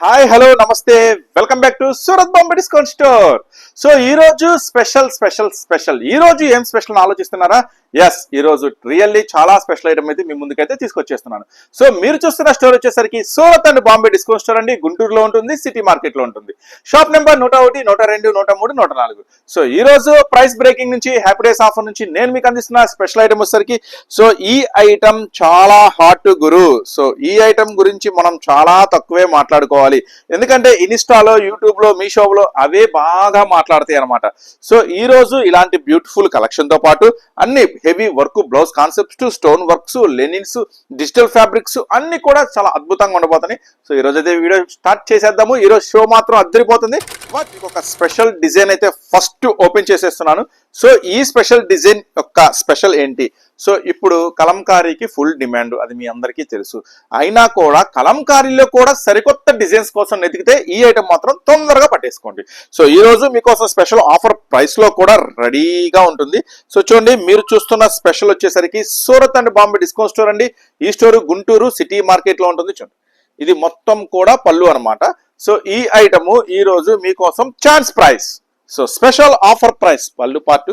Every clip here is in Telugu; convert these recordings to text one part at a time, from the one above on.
Hi hello namaste. Welcome back to Surat Bombay discount store so ఈ రోజు స్పెషల్ స్పెషల్ స్పెషల్ ఈ రోజు ఏం స్పెషల్ ఆలోచిస్తున్నారా? ఎస్ ఈరోజు రియల్లీ చాలా స్పెషల్ ఐటమ్ అయితే మీ ముందుకైతే తీసుకొచ్చేస్తున్నాను. సో మీరు చూస్తున్న స్టోర్ వచ్చేసరికి Surat and Bombay discount store అండి. గుంటూరులో ఉంటుంది సిటీ మార్కెట్లో ఉంటుంది. షాప్ నెంబర్ నూట ఒకటి నూట రెండు నూట మూడు నూట నాలుగు. సో ఈ రోజు ప్రైస్ బ్రేకింగ్ నుంచి హ్యాపీ డేస్ ఆఫర్ నుంచి నేను మీకు అందిస్తున్న స్పెషల్ ఐటమ్ వచ్చేసరికి సో ఈ ఐటమ్ చాలా హాట్ గురు సో ఈ ఐటమ్ గురించి మనం చాలా తక్కువే మాట్లాడుకోవాలి. ఎందుకంటే ఇన్స్టాలో యూట్యూబ్లో మీషోలో అవే బాగా మాట్లాడతాయి అనమాట సో ఈ రోజు ఇలాంటి బ్యూటిఫుల్ కలెక్షన్తో పాటు అన్ని heavy work blouse concepts stone works linens digital fabrics అన్ని కూడా చాలా అద్భుతంగా ఉండబోతున్నాయి. సో ఈ రోజు అయితే వీడియో స్టార్ట్ చేసేద్దాము. ఈరోజు షో మాత్రం అద్దరిపోతుంది. బట్ ఒక స్పెషల్ డిజైన్ అయితే ఫస్ట్ ఓపెన్ చేసేస్తున్నాను. సో ఈ స్పెషల్ డిజైన్ యొక్క స్పెషల్ ఏంటి? సో ఇప్పుడు కలంకారీకి ఫుల్ డిమాండ్ అది మీ అందరికీ తెలుసు. అయినా కూడా కలంకారీలో కూడా సరికొత్త డిజైన్స్ కోసం వెతికితే ఈ ఐటమ్ మాత్రం తొందరగా పట్టేసుకోండి. సో ఈ రోజు మీకోసం స్పెషల్ ఆఫర్ ప్రైస్లో కూడా రెడీగా ఉంటుంది. సో చూడండి మీరు చూస్తున్న స్పెషల్ వచ్చేసరికి Surat and Bombay discount store అండి. ఈ స్టోర్ గుంటూరు సిటీ మార్కెట్లో ఉంటుంది చూడండి. ఇది మొత్తం కూడా పళ్ళు అనమాట సో ఈ ఐటము ఈరోజు మీకోసం chance price. So special offer price పళ్ళు పార్ట్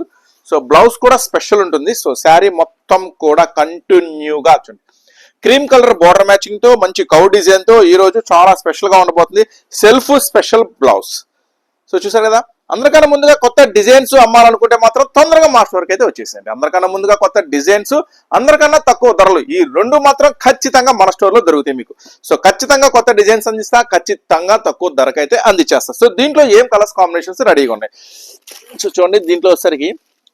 సో బ్లౌజ్ కూడా స్పెషల్ ఉంటుంది. సో శారీ మొత్తం కూడా కంటిన్యూగా చూడండి. క్రీమ్ కలర్ బోర్డర్ మ్యాచింగ్తో మంచి కౌ డిజైన్తో ఈరోజు ఈ రోజు చాలా స్పెషల్గా ఉండబోతుంది. Self special blouse. సో చూసారు కదా? అందరికన్నా ముందుగా కొత్త డిజైన్స్ అమ్మాలనుకుంటే మాత్రం తొందరగా మా స్టోర్కి అయితే వచ్చేసేయండి అందరికన్నా ముందుగా కొత్త డిజైన్స్ అందరికన్నా తక్కువ ధరలు. ఈ రెండు మాత్రం ఖచ్చితంగా మన స్టోర్లో దొరుకుతాయి మీకు. సో ఖచ్చితంగా కొత్త డిజైన్స్ అందిస్తా ఖచ్చితంగా తక్కువ ధరకైతే అందించేస్తా సో దీంట్లో ఏం కలర్స్ కాంబినేషన్స్ రెడీగా ఉన్నాయి? సో చూడండి దీంట్లో వచ్చేసరికి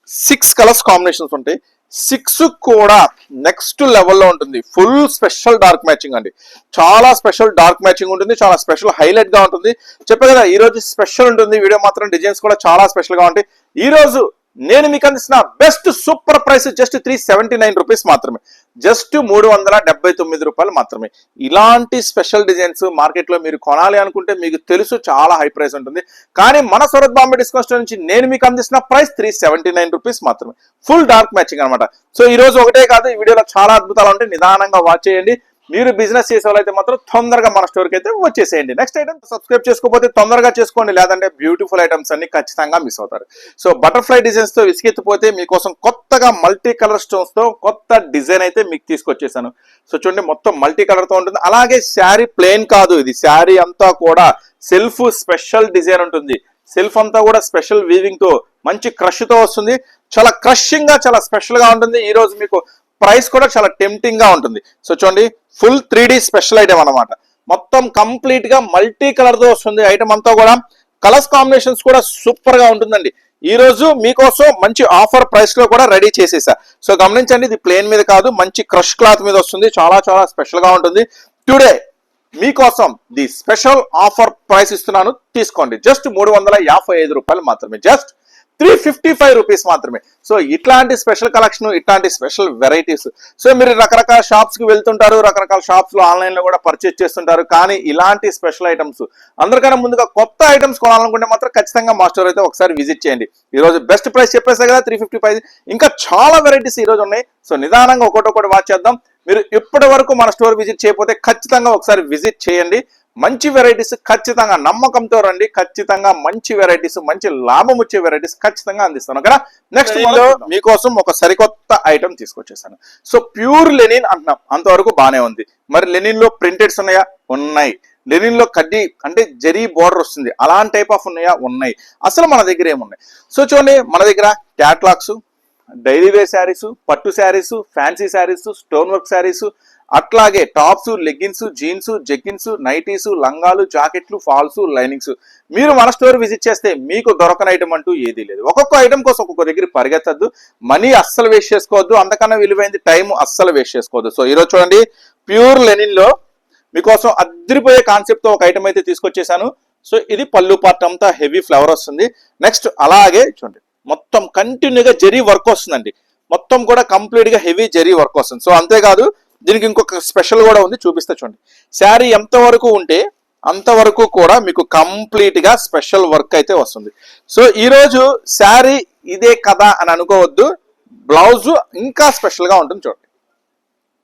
సిక్స్ కలర్స్ కాంబినేషన్స్ ఉంటాయి. సిక్స్ కూడా నెక్స్ట్ లెవెల్లో ఉంటుంది. ఫుల్ స్పెషల్ డార్క్ మ్యాచింగ్ అండి. చాలా స్పెషల్ డార్క్ మ్యాచింగ్ ఉంటుంది. చాలా స్పెషల్ హైలైట్గా ఉంటుంది. చెప్పే కదా ఈ రోజు స్పెషల్ ఉంటుంది. వీడియో మాత్రం డిజైన్స్ కూడా చాలా స్పెషల్గా ఉంటాయి. ఈ రోజు నేను మీకు అందిస్తున్న best super price just three seventy nine rupees మాత్రమే. జస్ట్ మూడు వందల డెబ్బై తొమ్మిది రూపాయలు మాత్రమే. ఇలాంటి స్పెషల్ డిజైన్స్ మార్కెట్లో మీరు కొనాలి అనుకుంటే మీకు తెలుసు చాలా హై ప్రైస్ ఉంటుంది. కానీ మన సూరత్ బాంబే డిస్కౌంట్ స్టోర్ నుంచి నేను మీకు అందిస్తున్న price three seventy nine rupees మాత్రమే. ఫుల్ డార్క్ మ్యాచింగ్ అనమాట సో ఈ రోజు ఒకటే కాదు ఈ వీడియోలో చాలా అద్భుతాలు ఉంటాయి. నిదానంగా వాచ్ చేయండి. మీరు బిజినెస్ చేసే వాళ్ళైతే మాత్రం తొందరగా మన స్టోర్కి అయితే వచ్చేసేయండి. నెక్స్ట్ ఐటమ్ సబ్స్క్రైబ్ చేసుకోకపోతే తొందరగా చేసుకోండి. లేదంటే బ్యూటిఫుల్ ఐటమ్స్ అన్ని ఖచ్చితంగా మిస్ అవుతారు. సో బటర్ఫ్లై డిజైన్స్తో విసిగెత్తిపోతే మీకోసం కొత్తగా మల్టీ కలర్ స్టోన్స్తో కొత్త డిజైన్ అయితే మీకు తీసుకొచ్చేసాను. సో చూడండి మొత్తం మల్టీ కలర్తో ఉంటుంది. అలాగే శారీ ప్లెయిన్ కాదు ఇది. శారీ అంతా కూడా సెల్ఫ్ స్పెషల్ డిజైన్ ఉంటుంది. సెల్ఫ్ అంతా కూడా స్పెషల్ వీవింగ్తో మంచి క్రష్తో వస్తుంది. చాలా క్రషింగ్గా చాలా స్పెషల్గా ఉంటుంది. ఈ రోజు మీకు ప్రైస్ కూడా చాలా టెంప్టింగ్గా ఉంటుంది. సో చూడండి full three D special item అనమాట మొత్తం కంప్లీట్గా మల్టీ కలర్తో వస్తుంది ఐటమ్ అంతా కూడా. కలర్స్ కాంబినేషన్స్ కూడా సూపర్గా ఉంటుందండి. ఈ రోజు మీకోసం మంచి ఆఫర్ ప్రైస్లో కూడా రెడీ చేసేసా. సో గమనించండి ఇది ప్లేన్ మీద కాదు మంచి క్రష్ క్లాత్ మీద వస్తుంది. చాలా చాలా స్పెషల్గా ఉంటుంది. టుడే మీకోసం ది స్పెషల్ ఆఫర్ ప్రైస్ ఇస్తున్నాను. తీసుకోండి. జస్ట్ మూడు వందల యాభై ఐదు రూపాయలు మాత్రమే. Just three fifty five rupees మాత్రమే. సో ఇట్లాంటి స్పెషల్ కలెక్షన్ ఇట్లాంటి స్పెషల్ వెరైటీస్. సో మీరు రకరకాల షాప్స్కి వెళ్తుంటారు రకరకాల షాప్స్లో ఆన్లైన్లో కూడా పర్చేస్ చేస్తుంటారు. కానీ ఇలాంటి స్పెషల్ ఐటమ్స్ అందరికన్నా ముందుగా కొత్త ఐటమ్స్ కొనాలనుకుంటే మాత్రం ఖచ్చితంగా మా స్టోర్ అయితే ఒకసారి విజిట్ చేయండి. ఈరోజు బెస్ట్ ప్రైస్ చెప్పేసా కదా త్రీ ఫిఫ్టీ ఫైవ్. ఇంకా చాలా వెరైటీస్ ఈరోజు ఉన్నాయి. సో నిదానంగా ఒకటొకటి వాచ్ చేద్దాం. మీరు ఇప్పటి వరకు మన స్టోర్ విజిట్ చేయకపోతే ఖచ్చితంగా ఒకసారి విజిట్ చేయండి. మంచి వెరైటీస్ ఖచ్చితంగా నమ్మకంతో రండి. ఖచ్చితంగా మంచి వెరైటీస్ మంచి లాభం వచ్చే వెరైటీస్ ఖచ్చితంగా అందిస్తాను. కదా నెక్స్ట్ మీకోసం ఒక సరికొత్త ఐటమ్ తీసుకొచ్చేసాను. సో ప్యూర్ లెనిన్ అంటున్నాం. అంతవరకు బానే ఉంది. మరి లెనిన్లో ప్రింటెడ్స్ ఉన్నాయా? ఉన్నాయి. లెనిన్లో కడ్డీ అంటే జరీ బోర్డర్ వస్తుంది. అలాంటి టైప్ ఆఫ్ ఉన్నాయా? ఉన్నాయి. అసలు మన దగ్గర ఏమున్నాయి? సో చూడండి మన దగ్గర క్యాట్లాగ్స్ డైలీ వేర్ శారీస్ పట్టు saris fancy saris stone work saris అట్లాగే tops leggings jeans jeggings nighties లంగాలు జాకెట్లు ఫాల్స్ లైనింగ్స్. మీరు మన స్టోర్ విజిట్ చేస్తే మీకు దొరకని ఐటమ్ అంటూ ఏదీ లేదు. ఒక్కొక్క ఐటమ్ కోసం ఒక్కొక్క దగ్గర పరిగెత్తద్దు. మనీ అస్సలు వేస్ట్ చేసుకోవద్దు. అంతకన్నా విలువైంది టైం అస్సలు వేస్ట్ చేసుకోవద్దు. సో ఈరోజు చూడండి ప్యూర్ లెనిన్లో మీకోసం అద్దరిపోయే కాన్సెప్ట్తో ఒక ఐటమ్ అయితే తీసుకొచ్చేసాను. సో ఇది పళ్ళు పార్ట్ అంతా హెవీ ఫ్లవర్ వస్తుంది. నెక్స్ట్ అలాగే చూడండి మొత్తం కంటిన్యూగా జరీ వర్క్ వస్తుందండి. మొత్తం కూడా కంప్లీట్గా హెవీ జరీ వర్క్ వస్తుంది. సో అంతేకాదు దీనికి ఇంకొక స్పెషల్ కూడా ఉంది చూపిస్తే చూడండి. శారీ ఎంతవరకు ఉంటే అంతవరకు కూడా మీకు కంప్లీట్గా స్పెషల్ వర్క్ అయితే వస్తుంది. సో ఈ రోజు శారీ ఇదే కదా అని అనుకోవద్దు. బ్లౌజ్ ఇంకా స్పెషల్గా ఉంటుంది చూడండి.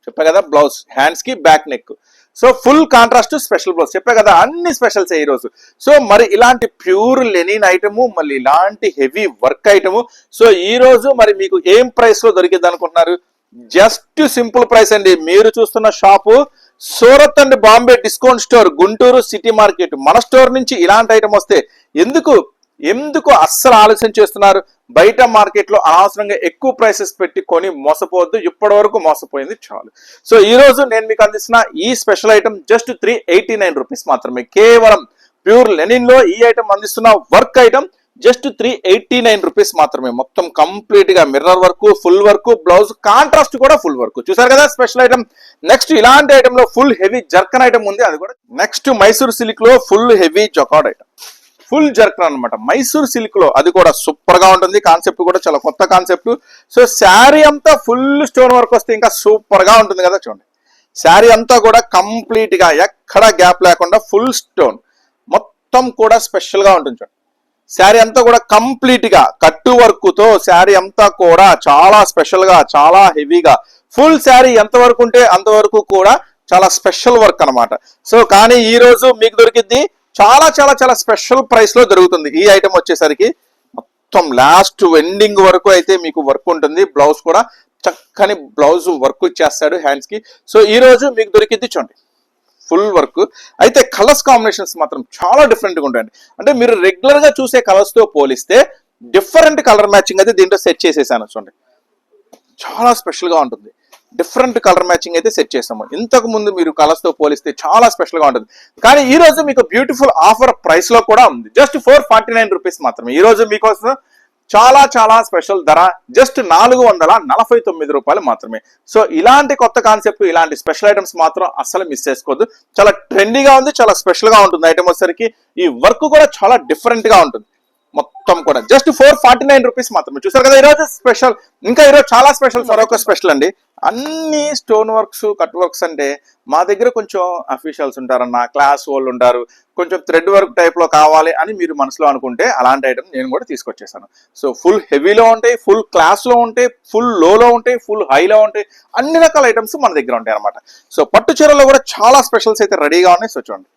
చెప్పా కదా బ్లౌజ్ హ్యాండ్స్కి back neck so full contrast special blouse. చెప్పా కదా అన్ని స్పెషల్స్ ఈ రోజు. సో మరి ఇలాంటి ప్యూర్ లెనిన్ ఐటము మళ్ళీ ఇలాంటి హెవీ వర్క్ ఐటము సో ఈ రోజు మరి మీకు ఏం ప్రైస్లో దొరికింది అనుకుంటున్నారు? జస్ట్ సింపుల్ ప్రైస్ అండి. మీరు చూస్తున్న shop Surat and Bombay discount store Guntur city market. మన స్టోర్ నుంచి ఇలాంటి ఐటమ్ వస్తే ఎందుకు ఎందుకు అస్సలు ఆలస్యం చేస్తున్నారు? బయట మార్కెట్లో అనవసరంగా ఎక్కువ ప్రైసెస్ పెట్టి కొని మోసపోవద్దు. ఇప్పటి వరకు మోసపోయింది చాలు. సో ఈ రోజు నేను మీకు అందిస్తున్న ఈ special item just three eighty nine rupees మాత్రమే. కేవలం ప్యూర్ లెనిన్లో ఈ ఐటమ్ అందిస్తున్న work item just three eighty nine rupees మాత్రమే. మొత్తం కంప్లీట్గా mirror work full work blouse contrast కూడా ఫుల్ వర్క్ చూసారు కదా స్పెషల్ ఐటమ్ నెక్స్ట్ ఇలాంటి ఐటమ్లో ఫుల్ హెవీ జర్కన్ ఐటమ్ ఉంది. అది కూడా నెక్స్ట్ మైసూర్ సిల్క్లో full heavy jacquard item full zircon అన్నమాట. మైసూర్ సిల్క్లో అది కూడా సూపర్గా ఉంటుంది. కాన్సెప్ట్ కూడా చాలా కొత్త కాన్సెప్ట్ సో శారీ అంతా ఫుల్ స్టోన్ వర్క్ వస్తే ఇంకా సూపర్గా ఉంటుంది కదా చూడండి. శారీ అంతా కూడా కంప్లీట్గా ఎక్కడ గ్యాప్ లేకుండా ఫుల్ స్టోన్ మొత్తం కూడా స్పెషల్గా ఉంటుంది చూడండి. శారీ అంతా కూడా కంప్లీట్గా కట్టు వర్క్తో శారీ అంతా కూడా చాలా స్పెషల్గా చాలా హెవీగా ఫుల్ శారీ ఎంత వరకు ఉంటే అంతవరకు కూడా చాలా స్పెషల్ వర్క్ అన్నమాట. సో కానీ ఈ రోజు మీకు దొరికింది చాలా చాలా చాలా స్పెషల్ ప్రైస్లో దొరుకుతుంది. ఈ ఐటమ్ వచ్చేసరికి మొత్తం లాస్ట్ ఎండింగ్ వరకు అయితే మీకు వర్క్ ఉంటుంది. బ్లౌజ్ కూడా చక్కని బ్లౌజ్ వర్క్ చేస్తాడు హ్యాండ్స్కి. సో ఈ రోజు మీకు దొరికింది చూడండి. Full work. అయితే కలర్స్ కాంబినేషన్స్ మాత్రం చాలా డిఫరెంట్గా ఉంటాయండి. అంటే మీరు రెగ్యులర్గా చూసే కలర్స్తో పోలిస్తే డిఫరెంట్ కలర్ మ్యాచింగ్ అయితే దీంట్లో సెట్ చేసేసాను చూడండి. చాలా స్పెషల్గా ఉంటుంది. డిఫరెంట్ కలర్ మ్యాచింగ్ అయితే సెట్ చేస్తాము. ఇంతకు ముందు మీరు కలర్స్తో పోలిస్తే చాలా స్పెషల్గా ఉంటుంది. కానీ ఈ రోజు మీకు బ్యూటిఫుల్ ఆఫర్ ప్రైస్లో కూడా ఉంది. Just four forty nine rupees మాత్రమే. ఈ రోజు మీకోసం చాలా చాలా స్పెషల్ ధర. జస్ట్ నాలుగు వందల నలభై తొమ్మిది రూపాయలు మాత్రమే. సో ఇలాంటి కొత్త కాన్సెప్ట్ ఇలాంటి స్పెషల్ ఐటమ్స్ మాత్రం అస్సలు మిస్ చేసుకోవద్దు. చాలా ట్రెండీగా ఉంది చాలా స్పెషల్గా ఉంటుంది ఐటమ్ వచ్చేసరికి. ఈ వర్క్ కూడా చాలా డిఫరెంట్గా ఉంటుంది. మొత్తం కూడా. Just four forty nine rupees మాత్రమే. చూసారు కదా ఈరోజు స్పెషల్ ఇంకా ఈరోజు చాలా స్పెషల్ మరొక స్పెషల్ అండి. అన్ని స్టోన్ వర్క్స్ కట్ వర్క్స్ అంటే మా దగ్గర కొంచెం అఫీషియల్స్ ఉంటారన్న క్లాస్ వాళ్ళు ఉంటారు. కొంచెం థ్రెడ్ వర్క్ టైప్లో కావాలి అని మీరు మనసులో అనుకుంటే అలాంటి ఐటమ్ నేను కూడా తీసుకొచ్చేసాను. సో ఫుల్ హెవీలో ఉంటాయి ఫుల్ క్లాస్లో ఉంటాయి ఫుల్ లోలో ఉంటాయి ఫుల్ హైలో ఉంటాయి. అన్ని రకాల ఐటమ్స్ మన దగ్గర ఉంటాయి అనమాట సో పట్టు చీరలో కూడా చాలా స్పెషల్స్ అయితే రెడీగా ఉన్నాయి. సో చూడండి.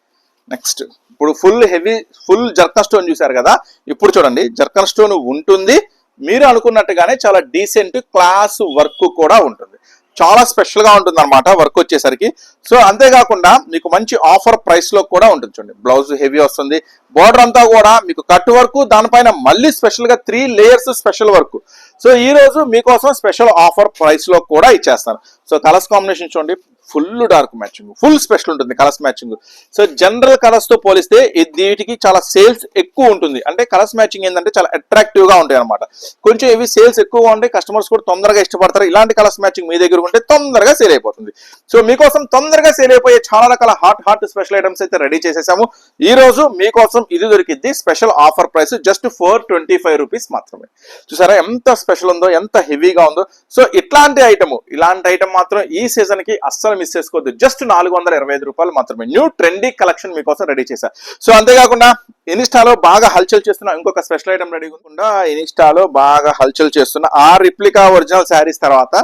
నెక్స్ట్ ఇప్పుడు full heavy full zircon stone చూసారు కదా? ఇప్పుడు చూడండి. జర్కన్ స్టోన్ ఉంటుంది. మీరు అనుకున్నట్టుగానే చాలా డీసెంట్ క్లాస్ వర్క్ కూడా ఉంటుంది. చాలా స్పెషల్గా ఉంటుంది అనమాట వర్క్ వచ్చేసరికి. సో అంతేకాకుండా మీకు మంచి ఆఫర్ ప్రైస్లో కూడా ఉంటుంది చూడండి. బ్లౌజ్ హెవీ వస్తుంది. బోర్డర్ అంతా కూడా మీకు కట్ వర్క్ దానిపైన మళ్ళీ స్పెషల్గా three layers special work so ఈ రోజు మీకోసం స్పెషల్ ఆఫర్ ప్రైస్లో కూడా ఇచ్చేస్తాను. సో కలర్స్ కాంబినేషన్ చూడండి. Full dark matching full special ఉంటుంది కలర్స్ మ్యాచింగ్. సో జనరల్ కలర్స్తో పోలిస్తే వీటికి చాలా సేల్స్ ఎక్కువ ఉంటుంది. అంటే కలర్స్ మ్యాచింగ్ ఏంటంటే చాలా అట్రాక్టివ్గా ఉంటాయి అనమాట కొంచెం ఇవి సేల్స్ ఎక్కువగా ఉంటాయి కస్టమర్స్ కూడా తొందరగా ఇష్టపడతారు. ఇలాంటి కలర్స్ మ్యాచింగ్ మీ దగ్గర ఉంటే తొందరగా సేల్ అయిపోతుంది. సో మీకోసం తొందరగా సేల్ అయిపోయే చాలా రకాల హాట్ హాట్ స్పెషల్ ఐటమ్స్ అయితే రెడీ చేసేసాము. ఈ రోజు మీకోసం ఇది దొరికింది special offer price just four twenty five rupees మాత్రమే. చూసారా ఎంత స్పెషల్ ఉందో ఎంత హెవీగా ఉందో. సో ఇట్లాంటి ఐటమ్ ఇలాంటి ఐటమ్ మాత్రం ఈ సీజన్కి అస్సలు అస్సలు మిస్ చేసుకోవద్దు. జస్ట్ నాలుగు వందల ఇరవై ఐదు రూపాయలు మాత్రమే. న్యూ ట్రెండీ కలెక్షన్ మీకోసం రెడీ చేశా. సో అంతేకాకుండా ఇన్స్టాలో బాగా హల్చల్ చేస్తున్న ఇంకొక స్పెషల్ ఐటమ్ రెడీ కాకుండా ఇన్స్టాలో బాగా హల్చల్ చేస్తున్న ఆ రిప్లికా ఒరిజినల్ శారీస్ తర్వాత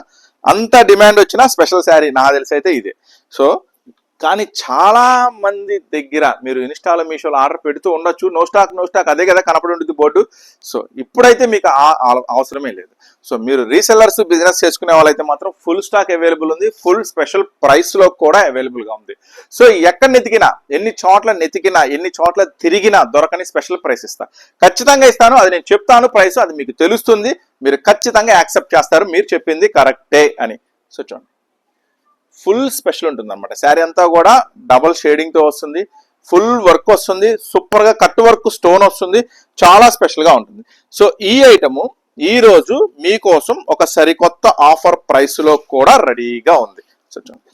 అంత డిమాండ్ వచ్చిన స్పెషల్ శారీ నా తెలిసి అయితే ఇదే. సో కానీ చాలా మంది దగ్గర మీరు ఇన్స్టాలో మీషోలో ఆర్డర్ పెడుతూ ఉండొచ్చు. నో స్టాక్ నో స్టాక్ అదే కదా కనపడి ఉంటుంది బోర్డు. సో ఇప్పుడైతే మీకు అవసరమే లేదు. సో మీరు రీసెల్లర్స్ బిజినెస్ చేసుకునే వాళ్ళైతే మాత్రం ఫుల్ స్టాక్ అవైలబుల్ ఉంది. ఫుల్ స్పెషల్ ప్రైస్లో కూడా అవైలబుల్గా ఉంది. సో ఎక్కడ నెతికినా ఎన్ని చోట్ల నెతికినా ఎన్ని చోట్ల తిరిగినా దొరకని స్పెషల్ ప్రైస్ ఇస్తా. ఖచ్చితంగా ఇస్తాను. అది నేను చెప్తాను ప్రైస్ అది మీకు తెలుస్తుంది. మీరు ఖచ్చితంగా యాక్సెప్ట్ చేస్తారు. మీరు చెప్పింది కరెక్టే అని. సో చూడండి. ఫుల్ స్పెషల్ ఉంటుంది అనమాట శారీ అంతా కూడా డబల్ షేడింగ్తో వస్తుంది. ఫుల్ వర్క్ వస్తుంది. సూపర్గా కట్ వర్క్ స్టోన్ వస్తుంది. చాలా స్పెషల్గా ఉంటుంది. సో ఈ ఐటము ఈ రోజు మీకోసం ఒక సరికొత్త ఆఫర్ ప్రైస్లో కూడా రెడీగా ఉంది. సో చూడండి.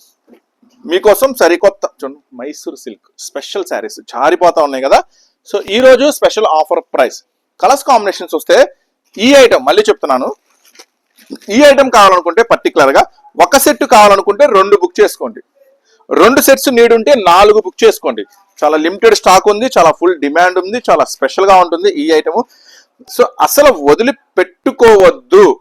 మీకోసం సరికొత్త చూడండి. మైసూర్ సిల్క్ స్పెషల్ శారీస్ జారిపోతా ఉన్నాయి కదా. సో ఈ రోజు special offer price. Colours combinations వస్తే ఈ ఐటమ్ మళ్ళీ చెప్తున్నాను. ఈ ఐటమ్ కావాలనుకుంటే పర్టికులర్గా ఒక సెట్ కావాలనుకుంటే రెండు బుక్ చేసుకోండి. రెండు సెట్స్ నీడ్ ఉంటే నాలుగు బుక్ చేసుకోండి. చాలా లిమిటెడ్ స్టాక్ ఉంది చాలా ఫుల్ డిమాండ్ ఉంది చాలా స్పెషల్గా ఉంటుంది ఈ ఐటమ్ సో అసలు వదిలిపెట్టుకోవద్దు.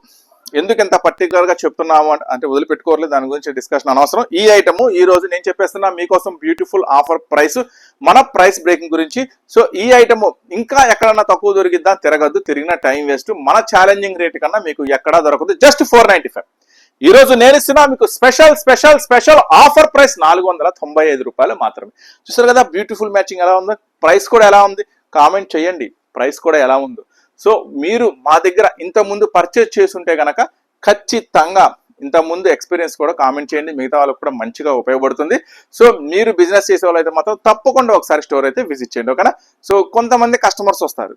ఎందుకు ఎంత పర్టికులర్గా చెప్తున్నాము అంటే- వదిలిపెట్టుకోవాలి దాని గురించి డిస్కషన్ అనవసరం. ఈ ఐటమ్ ఈ రోజు నేను చెప్పేస్తున్నా మీకోసం బ్యూటిఫుల్ ఆఫర్ ప్రైస్ మన ప్రైస్ బ్రేకింగ్ గురించి. సో ఈ ఐటమ్ ఇంకా ఎక్కడన్నా తక్కువ దొరికిద్దా? తిరగద్దు తిరిగిన టైం వేస్ట్ మన ఛాలెంజింగ్ రేట్ కన్నా మీకు ఎక్కడా దొరకదు. జస్ట్ ఫోర్ నైంటీ ఫైవ్ ఈరోజు నేను ఇస్తున్నా మీకు special special special offer price నాలుగు వందల తొంభై ఐదు రూపాయలు మాత్రమే. చూసారు కదా బ్యూటిఫుల్ మ్యాచింగ్ ఎలా ఉంది? ప్రైస్ కూడా ఎలా ఉంది? కామెంట్ చేయండి. ప్రైస్ కూడా ఎలా ఉందో. సో మీరు మా దగ్గర ఇంత ముందు పర్చేస్ చేసుంటే కనుక ఖచ్చితంగా ఇంత ముందు ఎక్స్పీరియన్స్ కూడా కామెంట్ చేయండి. మిగతా వాళ్ళకి కూడా మంచిగా ఉపయోగపడుతుంది. సో మీరు బిజినెస్ చేసే వాళ్ళు అయితే మాత్రం తప్పకుండా ఒకసారి స్టోర్ అయితే విజిట్ చేయండి ఓకేనా? సో కొంతమంది కస్టమర్స్ వస్తారు.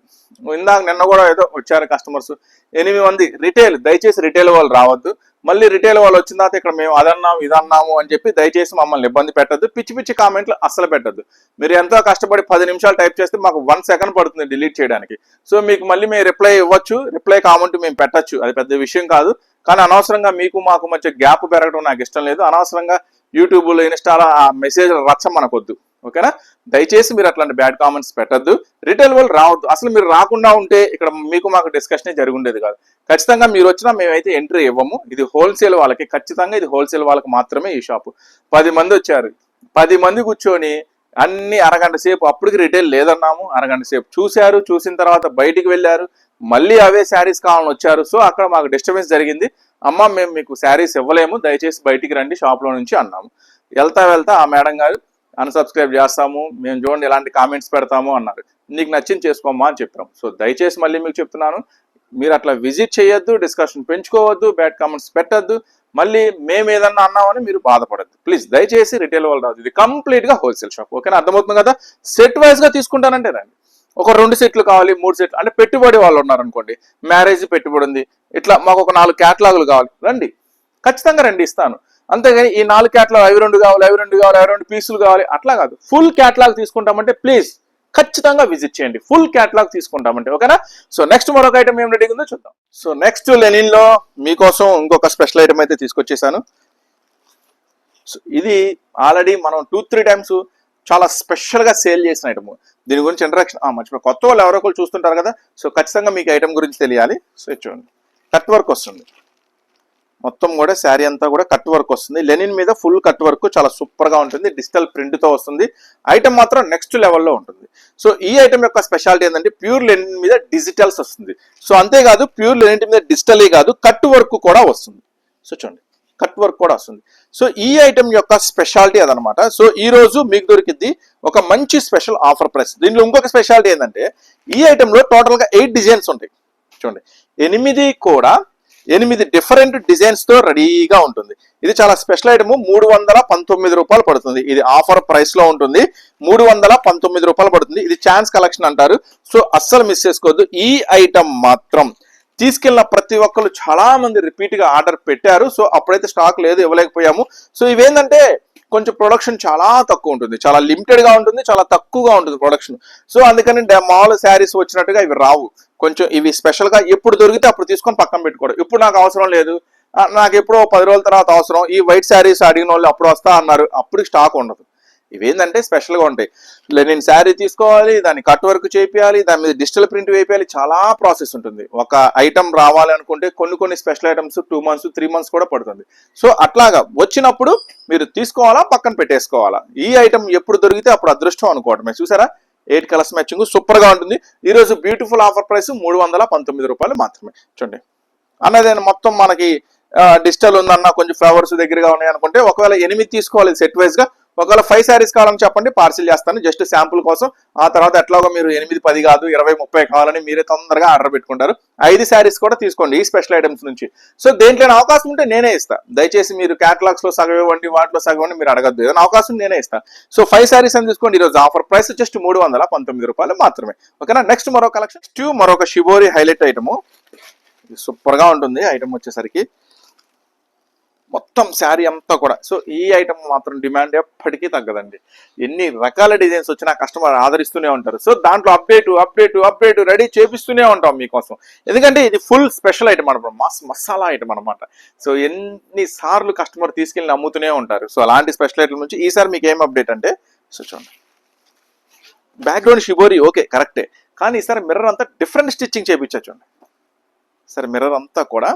ఇందాక నిన్న కూడా ఏదో వచ్చారు కస్టమర్స్. ఎనిమిది మంది రిటైల్ దయచేసి రిటైల్ వాళ్ళు రావద్దు. మళ్ళీ రిటైల్ వాళ్ళు వచ్చిన తర్వాత ఇక్కడ మేము అదన్నాము ఇదన్నాము అని చెప్పి దయచేసి మమ్మల్ని ఇబ్బంది పెట్టద్దు. పిచ్చి పిచ్చి కామెంట్లు అస్సలు పెట్టద్దు. మీరు ఎంతో కష్టపడి పది నిమిషాలు టైప్ చేస్తే మాకు వన్ సెకండ్ పడుతుంది డిలీట్ చేయడానికి. సో మీకు మళ్ళీ మేము రిప్లై ఇవ్వచ్చు. రిప్లై కామెంట్ మేము పెట్టచ్చు. అది పెద్ద విషయం కాదు. కానీ అనవసరంగా మీకు మాకు మధ్య గ్యాప్ పెరగడం నాకు ఇష్టం లేదు. అనవసరంగా యూట్యూబ్లో ఇన్స్టాలో ఆ మెసేజ్ రచ్చ మనకొద్దు ఓకేనా? దయచేసి మీరు అట్లాంటి బ్యాడ్ కామెంట్స్ పెట్టద్దు. రిటైల్ వాళ్ళు రావద్దు. అసలు మీరు రాకుండా ఉంటే ఇక్కడ మీకు మాకు డిస్కషనే జరుగుండేది కాదు. ఖచ్చితంగా మీరు వచ్చినా మేమైతే ఎంట్రీ ఇవ్వము. ఇది హోల్సేల్ వాళ్ళకి ఖచ్చితంగా ఇది హోల్సేల్ వాళ్ళకి మాత్రమే ఈ షాపు పది మంది వచ్చారు. పది మంది కూర్చొని అన్ని అరగంట సేపు అప్పటికి రిటైల్ లేదన్నాము. అరగంట సేపు చూశారు. చూసిన తర్వాత బయటికి వెళ్ళారు. మళ్ళీ అవే శారీస్ కావాలని వచ్చారు. సో అక్కడ మాకు డిస్టర్బెన్స్ జరిగింది. అమ్మ మేము మీకు శారీస్ ఇవ్వలేము. దయచేసి బయటికి రండి. షాప్లో నుంచి అన్నాము. వెళ్తా వెళ్తా ఆ మేడం గారు అన్సబ్స్క్రైబ్ చేస్తాము మేము చూడండి ఎలాంటి కామెంట్స్ పెడతాము అన్నారు. నీకు నచ్చింది చేసుకోమా అని చెప్పాం సో దయచేసి మళ్ళీ మీకు చెప్తున్నాను మీరు అట్లా విజిట్ చేయొద్దు డిస్కషన్ పెంచుకోవద్దు బ్యాడ్ కామెంట్స్ పెట్టద్దు మళ్ళీ మేము ఏదన్నా అన్నామని మీరు బాధపడద్దు. ప్లీజ్ దయచేసి రిటైల్ వాళ్ళు రాదు ఇది కంప్లీట్గా హోల్సేల్ షాప్ ఓకేనా? అర్థమవుతుంది కదా? సెట్ వైజ్గా తీసుకుంటానంటే రండి. ఒక రెండు సెట్లు కావాలి మూడు సెట్లు అంటే పెట్టుబడి వాళ్ళు ఉన్నారు అనుకోండి మ్యారేజ్ పెట్టుబడి ఉంది ఇట్లా మాకు ఒక నాలుగు క్యాటలాగులు కావాలి రండి. ఖచ్చితంగా రండి ఇస్తాను. అంతేగాని ఈ నాలుగు క్యాటలాగ్ అవి రెండు కావాలి అవి రెండు కావాలి అవి రెండు పీసులు కావాలి అట్లా కాదు. ఫుల్ క్యాటలాగ్ తీసుకుంటామంటే ప్లీజ్ ఖచ్చితంగా విజిట్ చేయండి. ఫుల్ క్యాటలాగ్ తీసుకుంటామంటే ఓకేనా? సో నెక్స్ట్ మరొక ఐటమ్ ఏం రెడీ ఉందో చూద్దాం. సో నెక్స్ట్ లెనిన్లో మీకోసం ఇంకొక స్పెషల్ ఐటమ్ అయితే తీసుకొచ్చేసాను. సో ఇది ఆల్రెడీ మనం టూ త్రీ టైమ్స్ చాలా స్పెషల్గా సేల్ చేసిన ఐటమ్ దీని గురించి ఇంట్రడక్షన్ మర్చిపోయి కొత్త వాళ్ళు ఎవరో ఒకరు చూస్తుంటారు కదా. సో ఖచ్చితంగా మీకు ఐటమ్ గురించి తెలియాలి. సో చూడండి కట్ వర్క్ వస్తుంది. మొత్తం కూడా శారీ అంతా కూడా కట్ వర్క్ వస్తుంది. లెనిన్ మీద ఫుల్ కట్ వర్క్ చాలా సూపర్గా ఉంటుంది. డిజిటల్ ప్రింట్తో వస్తుంది. ఐటమ్ మాత్రం నెక్స్ట్ లెవెల్లో ఉంటుంది. సో ఈ ఐటమ్ యొక్క స్పెషాలిటీ ఏంటంటే ప్యూర్ లెనిన్ మీద డిజిటల్స్ వస్తుంది. సో అంతేకాదు ప్యూర్ లెనిన్ మీద డిజిటలే కాదు కట్ వర్క్ కూడా వస్తుంది. సో చూడండి. కట్ వర్క్ కూడా వస్తుంది. సో ఈ ఐటమ్ యొక్క స్పెషాలిటీ అదనమాట. సో ఈ రోజు మీకు దొరికింది ఒక మంచి స్పెషల్ ఆఫర్ ప్రైస్. దీనిలో ఇంకొక స్పెషాలిటీ ఏంటంటే ఈ ఐటెంలో టోటల్గా ఎయిట్ డిజైన్స్ ఉంటాయి. చూడండి. ఎనిమిది కూడా ఎనిమిది డిఫరెంట్ డిజైన్స్తో రెడీగా ఉంటుంది. ఇది చాలా స్పెషల్ ఐటమ్. మూడు వందల పంతొమ్మిది రూపాయలు పడుతుంది. ఇది ఆఫర్ ప్రైస్లో ఉంటుంది. మూడు వందల పంతొమ్మిది రూపాయలు పడుతుంది. ఇది ఛాన్స్ కలెక్షన్ అంటారు. సో అస్సలు మిస్ చేసుకోవద్దు. ఈ ఐటమ్ మాత్రం తీసుకెళ్ళిన ప్రతి ఒక్కరు చాలా మంది రిపీట్గా ఆర్డర్ పెట్టారు. సో అప్పుడైతే స్టాక్ లేదు ఇవ్వలేకపోయాము. సో ఇవేంటంటే కొంచెం ప్రొడక్షన్ చాలా తక్కువ ఉంటుంది. చాలా లిమిటెడ్గా ఉంటుంది చాలా తక్కువగా ఉంటుంది ప్రొడక్షన్. సో అందుకని మామూలు శారీస్ వచ్చినట్టుగా ఇవి రావు. కొంచెం ఇవి స్పెషల్గా ఎప్పుడు దొరికితే అప్పుడు తీసుకొని పక్కన పెట్టుకోవడం. ఇప్పుడు నాకు అవసరం లేదు. నాకు ఎప్పుడో పది రోజుల తర్వాత అవసరం. ఈ వైట్ శారీస్ అడిగిన వాళ్ళు అప్పుడు వస్తా అన్నారు. అప్పుడు స్టాక్ ఉండదు. ఇవేంటంటే స్పెషల్గా ఉంటాయి. నేను శారీ తీసుకోవాలి దాన్ని కట్ వర్క్ చేపియాలి దాని మీద డిజిటల్ ప్రింట్ వేపియాలి చాలా ప్రాసెస్ ఉంటుంది. ఒక ఐటమ్ రావాలి అనుకుంటే కొన్ని కొన్ని special items two months three months కూడా పడుతుంది. సో అట్లాగా వచ్చినప్పుడు మీరు తీసుకోవాలా పక్కన పెట్టేసుకోవాలా? ఈ ఐటమ్ ఎప్పుడు దొరికితే అప్పుడు అదృష్టం అనుకోవటమే. చూసారా? ఎయిట్ కలర్స్ మ్యాచింగ్ సూపర్గా ఉంటుంది. ఈరోజు బ్యూటిఫుల్ ఆఫర్ ప్రైస్ మూడు వందల పంతొమ్మిది రూపాయలు మాత్రమే. చూడండి. అన్నదే మొత్తం మనకి డిజిటల్ ఉందన్న కొంచెం ఫ్లవర్స్ దగ్గరగా ఉన్నాయి అనుకుంటే ఒకవేళ ఎనిమిది తీసుకోవాలి సెట్ వైజ్గా ఒకవేళ ఫైవ్ శారీస్ కావాలని చెప్పండి పార్సిల్ చేస్తాను. జస్ట్ శాంపుల్ కోసం. ఆ తర్వాత ఎట్లాగో మీరు ఎనిమిది పది కాదు ఇరవై ముప్పై కావాలని మీరే తొందరగా ఆర్డర్ పెట్టుకుంటారు. ఐదు శారీస్ కూడా తీసుకోండి ఈ స్పెషల్ ఐటమ్స్ నుంచి. సో దేంట్లో అవకాశం ఉంటే నేనే ఇస్తాను దయచేసి మీరు క్యాటలాగ్స్లో సగం ఇవ్వండి వాటిలో సగం ఇవ్వండి మీరు అడగద్దు. ఏదైనా అవకాశం నేనే ఇస్తా. సో ఫైవ్ శారీస్ అని తీసుకోండి ఈరోజు ఆఫర్ ప్రైస్ జస్ట్ మూడు వందల పంతొమ్మిది రూపాయలు మాత్రమే. ఓకేనా నెక్స్ట్ మరో కలెక్షన్ నెక్స్ట్ మరొక షిబోరి హైలైట్ ఐటమ్ సూపర్గా ఉంటుంది. ఐటమ్ వచ్చేసరికి. మొత్తం శారీ అంతా కూడా. సో ఈ ఐటమ్ మాత్రం డిమాండ్ ఎప్పటికీ తగ్గదండి. ఎన్ని రకాల డిజైన్స్ వచ్చినా కస్టమర్ ఆదరిస్తూనే ఉంటారు. సో దాంట్లో అప్డేట్ అప్డేట్ అప్డేట్ రెడీ చేపిస్తూనే ఉంటాం మీకోసం. ఎందుకంటే ఇది ఫుల్ స్పెషల్ ఐటమ్ అనమాట. మస్ మసాలా ఐటమ్ అనమాట. సో ఎన్నిసార్లు కస్టమర్ తీసుకెళ్ళి అమ్ముతూనే ఉంటారు. సో అలాంటి స్పెషల్ ఐటమ్ నుంచి ఈసారి మీకు ఏం అప్డేట్ అంటే సో చూడండి. బ్యాక్గ్రౌండ్ షిబోరి ఓకే కరెక్టే. కానీ ఈసారి మిర్రర్ అంతా డిఫరెంట్ స్టిచ్చింగ్ చేయించచ్చు సరే మిర్రర్ అంతా కూడా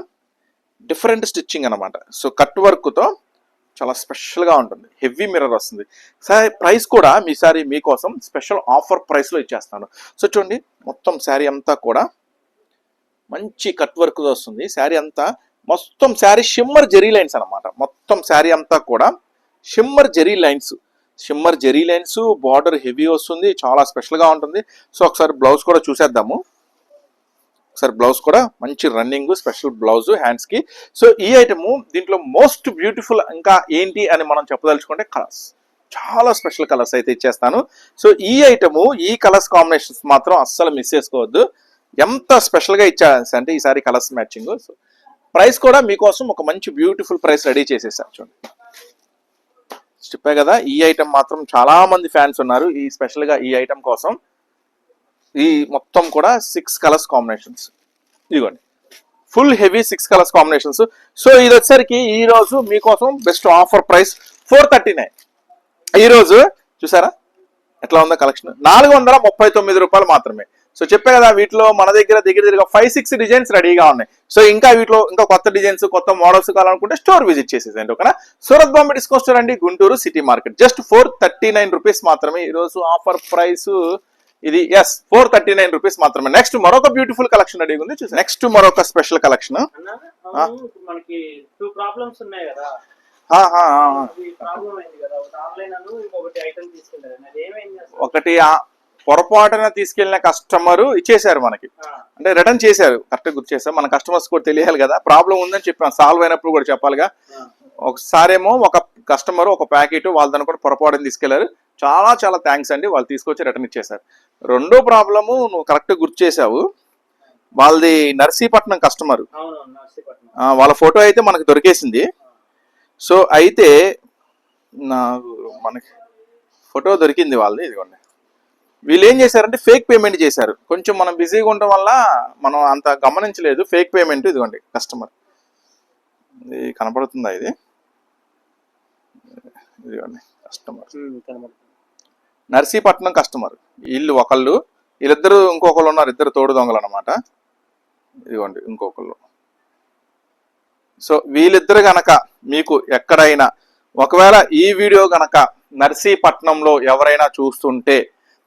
డిఫరెంట్ స్టిచ్చింగ్ అనమాట సో కట్ వర్క్తో చాలా స్పెషల్గా ఉంటుంది. హెవీ మిర్రర్ వస్తుంది. సారీ ప్రైస్ కూడా మీ సారీ మీకోసం స్పెషల్ ఆఫర్ ప్రైస్లో ఇచ్చేస్తాను. సో చూడండి మొత్తం శారీ అంతా కూడా మంచి కట్ వర్క్ వస్తుంది. శారీ అంతా మొత్తం శారీ షిమ్మర్ జెరీ లైన్స్ అనమాట మొత్తం శారీ అంతా కూడా shimmer zari lines. Shimmer zari lines border heavy వస్తుంది చాలా స్పెషల్గా ఉంటుంది. సో ఒకసారి బ్లౌజ్ కూడా చూసేద్దాము. ఒకసారి బ్లౌజ్ కూడా మంచి రన్నింగ్ స్పెషల్ బ్లౌజ్ హ్యాండ్స్కి. సో ఈ ఐటమ్ దీంట్లో మోస్ట్ బ్యూటిఫుల్ ఇంకా ఏంటి అని మనం చెప్పదలుచుకుంటే కలర్స్. చాలా స్పెషల్ కలర్స్ అయితే ఇచ్చేస్తాను. సో ఈ ఐటము ఈ కలర్స్ కాంబినేషన్స్ మాత్రం అస్సలు మిస్ చేసుకోవద్దు. ఎంత స్పెషల్గా ఇచ్చారు అంటే ఈసారి కలర్స్ మ్యాచింగ్. సో ప్రైస్ కూడా మీకోసం ఒక మంచి బ్యూటిఫుల్ ప్రైస్ రెడీ చేసేసారు చూడండి. చెప్పే కదా ఈ ఐటమ్ మాత్రం చాలా మంది ఫ్యాన్స్ ఉన్నారు ఈ స్పెషల్గా ఈ ఐటమ్ కోసం. ఈ మొత్తం కూడా సిక్స్ కలర్స్ కాంబినేషన్స్ ఇదిగోండి. Full heavy six colours combinations so ఇది వచ్చేసరికి ఈ రోజు మీకోసం best offer price four thirty nine ఈ రోజు చూసారా? ఎట్లా ఉందో కలెక్షన్ నాలుగు వందల ముప్పై తొమ్మిది రూపాయలు మాత్రమే. సో చెప్పే కదా వీటిలో మన దగ్గర దగ్గర దగ్గర ఫైవ్ సిక్స్ డిజైన్స్ రెడీగా ఉన్నాయి. సో ఇంకా వీటిలో ఇంకా కొత్త డిజైన్స్ కొత్త మోడల్స్ కావాలనుకుంటే స్టోర్ విజిట్ చేసేసండి ఓకేనా? సూరత్ బాంబే డిస్కౌంట్ స్టోర్ అండి Guntur city market just four thirty nine rupees మాత్రమే ఈ రోజు ఆఫర్ ప్రైస్ ఇది yes four thirty nine rupees మాత్రమే. నెక్స్ట్ మరొక బ్యూటిఫుల్ కలెక్షన్ రెడీ ఉంది. చూసి నెక్స్ట్ మరొక స్పెషల్ కలెక్షన్ మనకి టూ ప్రాబ్లమ్స్ ఉన్నాయి కదా. ఒకటి పొరపాటున తీసుకెళ్ళిన కస్టమర్ ఇచ్చేశారు మనకి. అంటే రిటర్న్ చేశారు. కరెక్ట్ గుర్తు చేశారు. మన కస్టమర్స్ కూడా తెలియాలి కదా. ప్రాబ్లం ఉందని చెప్పాను సాల్వ్ అయినప్పుడు కూడా చెప్పాలిగా. ఒకసారేమో ఒక కస్టమర్ ఒక ప్యాకెట్ వాళ్ళ దాన్ని కూడా పొరపాటుని తీసుకెళ్ళారు. చాలా చాలా థ్యాంక్స్ అండి. వాళ్ళు తీసుకొచ్చి రిటర్న్ ఇచ్చేశారు. రెండో ప్రాబ్లము నువ్వు కరెక్ట్ గుర్తు చేశావు. వాళ్ళది నర్సీపట్నం కస్టమర్. వాళ్ళ ఫోటో అయితే మనకు దొరికేసింది. సో అయితే నాకు మనకి ఫోటో దొరికింది వాళ్ళది ఇదిగోండి. వీళ్ళు ఏం చేశారంటే ఫేక్ పేమెంట్ చేశారు. కొంచెం మనం బిజీగా ఉండడం వల్ల మనం అంత గమనించలేదు. ఫేక్ పేమెంట్ ఇదిగోండి కస్టమర్. ఇది కనపడుతుందా ఇది? ఇదిగోండి కస్టమర్. కనబడుతుంది నర్సీపట్నం కస్టమర్. వీళ్ళు ఒకళ్ళు వీళ్ళిద్దరు ఇంకొకళ్ళు ఉన్నారు ఇద్దరు తోడు దొంగలు అనమాట ఇదిగోండి ఇంకొకళ్ళు. సో వీళ్ళిద్దరు గనక మీకు ఎక్కడైనా ఒకవేళ ఈ వీడియో గనక నర్సీపట్నంలో ఎవరైనా చూస్తుంటే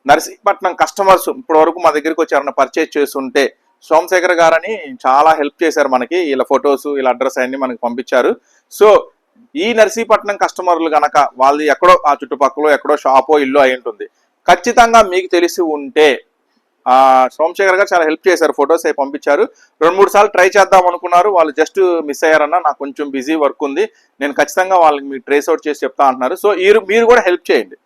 నర్సీపట్నం కస్టమర్స్ ఇప్పటి వరకు మా దగ్గరికి వచ్చి ఎవరైనా పర్చేజ్ చేస్తుంటే సోమశేఖర్ గారని చాలా హెల్ప్ చేశారు మనకి. వీళ్ళ ఫొటోస్ వీళ్ళ అడ్రస్ అన్ని మనకి పంపించారు. సో ఈ నర్సీపట్నం కస్టమర్లు గనక వాళ్ళది ఎక్కడో ఆ చుట్టుపక్కల ఎక్కడో షాపో ఇల్లు అయి ఉంటుంది. ఖచ్చితంగా మీకు తెలిసి ఉంటే సోమశేఖర్ గారు చాలా హెల్ప్ చేశారు ఫొటోస్ అవి పంపించారు. రెండు మూడు సార్లు ట్రై చేద్దాం అనుకున్నారు. వాళ్ళు జస్ట్ మిస్ అయ్యారన్న నాకు కొంచెం బిజీ వర్క్ ఉంది. నేను ఖచ్చితంగా వాళ్ళకి మీకు ట్రేస్ అవుట్ చేసి చెప్తా అంటున్నారు. సో మీరు మీరు కూడా హెల్ప్ చేయండి.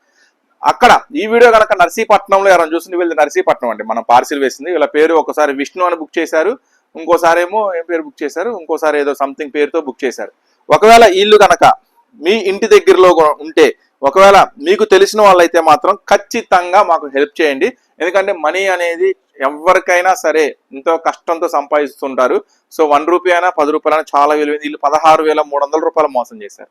అక్కడ ఈ వీడియో కనుక నర్సీపట్నంలో ఎవరైనా చూసింది వీళ్ళు నర్సీపట్నం అండి. మనం పార్సిల్ వేసింది. వీళ్ళ పేరు ఒకసారి విష్ణు అని బుక్ చేశారు. ఇంకోసారి ఏమో ఏం పేరు బుక్ చేశారు? ఇంకోసారి ఏదో సంథింగ్ పేరుతో బుక్ చేశారు. ఒకవేళ ఇల్లు కనుక మీ ఇంటి దగ్గరలో ఉంటే ఒకవేళ మీకు తెలిసిన వాళ్ళైతే మాత్రం ఖచ్చితంగా మాకు హెల్ప్ చేయండి. ఎందుకంటే మనీ అనేది ఎవరికైనా సరే ఎంతో కష్టంతో సంపాదిస్తుంటారు. సో వన్ రూపీ అయినా పది రూపాయలైనా చాలా విలువైంది. వీళ్ళు పదహారు వేల మూడు వందల రూపాయలు మోసం చేశారు.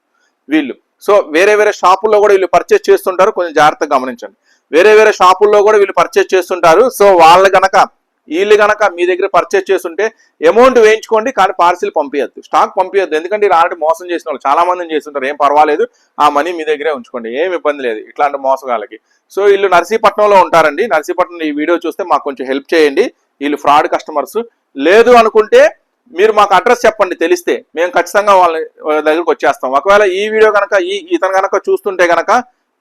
వీళ్ళు. సో వేరే వేరే షాపుల్లో కూడా వీళ్ళు పర్చేస్ చేస్తుంటారు. కొంచెం జాగ్రత్తగా గమనించండి. వేరే వేరే షాపుల్లో కూడా వీళ్ళు పర్చేస్ చేస్తుంటారు. సో వాళ్ళు కనుక వీళ్ళు గనక మీ దగ్గర పర్చేస్ చేస్తుంటే అమౌంట్ వేయించుకోండి కానీ పార్సిల్ పంపించద్దు స్టాక్ పంపించద్దు ఎందుకంటే ఇలా ఆల్రెడీ మోసం చేసిన వాళ్ళు చాలా మందిని చేస్తుంటారు. ఏం పర్వాలేదు. ఆ మనీ మీ దగ్గరే ఉంచుకోండి. ఏం ఇబ్బంది లేదు. ఇట్లాంటి మోసగాళ్ళకి. సో వీళ్ళు నర్సీపట్నంలో ఉంటారండి. నర్సీపట్నం ఈ వీడియో చూస్తే మాకు కొంచెం హెల్ప్ చేయండి. వీళ్ళు ఫ్రాడ్ కస్టమర్స్ లేదు అనుకుంటే మీరు మాకు అడ్రస్ చెప్పండి తెలిస్తే. మేము ఖచ్చితంగా వాళ్ళ దగ్గరకు వచ్చేస్తాం. ఒకవేళ ఈ వీడియో కనుక ఈ ఇతను కనుక చూస్తుంటే కనుక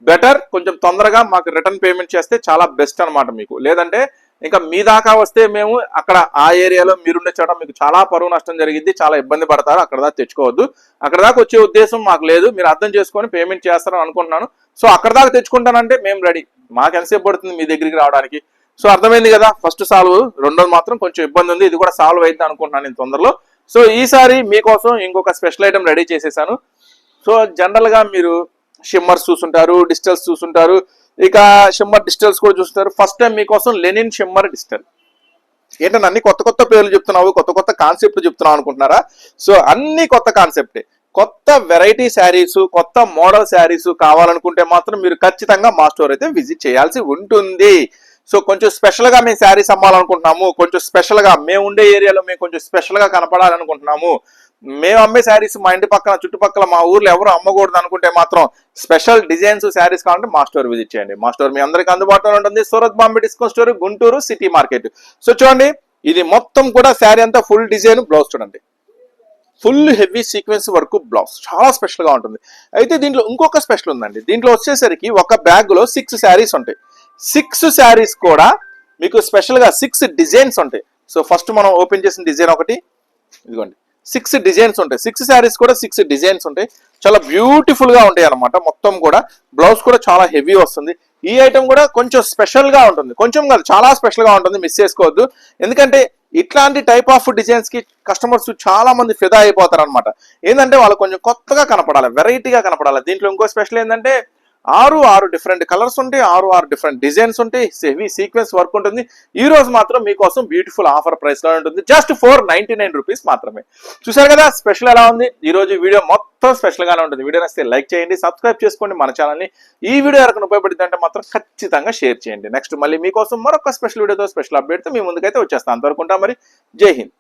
బెటర్ కొంచెం తొందరగా మాకు రిటర్న్ పేమెంట్ చేస్తే చాలా బెస్ట్ అన్నమాట మీకు. లేదంటే ఇంకా మీ దాకా వస్తే మేము అక్కడ ఆ ఏరియాలో మీరుండే చోట మీకు చాలా పరువు నష్టం జరిగింది చాలా ఇబ్బంది పడతారు అక్కడ దాకా తెచ్చుకోవద్దు. అక్కడ దాకా వచ్చే ఉద్దేశం మాకు లేదు మీరు అర్థం చేసుకొని పేమెంట్ చేస్తారని అనుకుంటున్నాను. సో అక్కడ దాకా తెచ్చుకుంటానంటే మేము రెడీ మాకు ఎంతసేపు పడుతుంది మీ దగ్గరికి రావడానికి? సో అర్థమైంది కదా ఫస్ట్ సాల్వ్ రెండోది మాత్రం కొంచెం ఇబ్బంది ఉంది ఇది కూడా సాల్వ్ అయింది అనుకుంటున్నాను నేను తొందరలో. సో ఈసారి మీకోసం ఇంకొక స్పెషల్ ఐటమ్ రెడీ చేసేసాను. సో జనరల్గా మీరు షిమ్మర్స్ చూసుంటారు డిజిటల్స్ చూసుంటారు ఇక షిమ్మర్ డిస్టల్స్ కూడా చూస్తున్నారు ఫస్ట్ టైం మీకోసం లెనిన్ షిమ్మర్ డిస్టల్ ఏంటంటే అన్ని కొత్త కొత్త పేర్లు చెప్తున్నావు కొత్త కొత్త కాన్సెప్ట్ చెప్తున్నావు అనుకుంటున్నారా? సో అన్ని కొత్త కాన్సెప్టే కొత్త వెరైటీ శారీస్ కొత్త మోడల్ శారీస్ కావాలనుకుంటే మాత్రం మీరు ఖచ్చితంగా మా స్టోర్ అయితే విజిట్ చేయాల్సి ఉంటుంది. సో కొంచెం స్పెషల్గా మేము శారీస్ అమ్మాలనుకుంటున్నాము. కొంచెం స్పెషల్గా మేము ఉండే ఏరియాలో మేము కొంచెం స్పెషల్గా కనపడాలనుకుంటున్నాము. మేము అమ్మే శారీస్ మా ఇంటి పక్కన చుట్టుపక్కల మా ఊర్లో ఎవరు అమ్మకూడదు అనుకుంటే మాత్రం స్పెషల్ డిజైన్స్ శారీస్ కావాలంటే మా స్టోర్ విజిట్ చేయండి. మా స్టోర్ మీ అందరికీ అందుబాటులో ఉంటుంది. Surat Bombay discount store Guntur city market. So చూడండి ఇది మొత్తం కూడా శారీ అంతా ఫుల్ డిజైన్ బ్లౌజ్ చూడండి. ఫుల్ హెవీ సీక్వెన్స్ వరకు బ్లౌజ్. చాలా స్పెషల్గా ఉంటుంది. అయితే దీంట్లో ఇంకొక స్పెషల్ ఉందండి. దీంట్లో వచ్చేసరికి ఒక బ్యాగ్లో సిక్స్ శారీస్ ఉంటాయి. సిక్స్ శారీస్ కూడా మీకు స్పెషల్గా సిక్స్ డిజైన్స్ ఉంటాయి. సో ఫస్ట్ మనం ఓపెన్ చేసిన డిజైన్ ఒకటి. ఇదిగోండి. సిక్స్ డిజైన్స్ ఉంటాయి. సిక్స్ శారీస్ కూడా సిక్స్ డిజైన్స్ ఉంటాయి. చాలా బ్యూటిఫుల్గా ఉంటాయి అనమాట మొత్తం కూడా బ్లౌజ్ కూడా చాలా హెవీ వస్తుంది. ఈ ఐటమ్ కూడా కొంచెం స్పెషల్గా ఉంటుంది. కొంచెం కాదు చాలా స్పెషల్గా ఉంటుంది. మిస్ చేసుకోవద్దు. ఎందుకంటే ఇట్లాంటి టైప్ ఆఫ్ డిజైన్స్కి కస్టమర్స్ చాలా మంది ఫిదా అయిపోతారు అనమాట ఏంటంటే వాళ్ళు కొంచెం కొత్తగా కనపడాలి వెరైటీగా కనపడాలి. దీంట్లో ఇంకో స్పెషల్ ఏంటంటే ఆరు ఆరు డిఫరెంట్ కలర్స్ ఉంటాయి ఆరు ఆరు డిఫరెంట్ డిజైన్స్ ఉంటాయి హెవీ సీక్వెన్స్ వర్క్ ఉంటుంది. ఈ రోజు మాత్రం మీకోసం బ్యూటిఫుల్ ఆఫర్ ప్రైస్లో ఉంటుంది. Just four ninety nine rupees మాత్రమే. చూసారు కదా స్పెషల్ ఎలా ఉంది? ఈ రోజు వీడియో మొత్తం స్పెషల్ గానే ఉంటుంది. వీడియో నచ్చితే లైక్ చేయండి సబ్స్క్రైబ్ చేసుకోండి మన ఛానల్ని ఈ వీడియో ఎవరికైనా ఉపయోగపడింది అంటే మాత్రం ఖచ్చితంగా షేర్ చేయండి. నెక్స్ట్ మళ్ళీ మీకోసం మరొక స్పెషల్ వీడియోతో స్పెషల్ అప్డేట్ మీ ముందుకైతే వచ్చేస్తాను. అంతవరకు మరి. జై హింద్.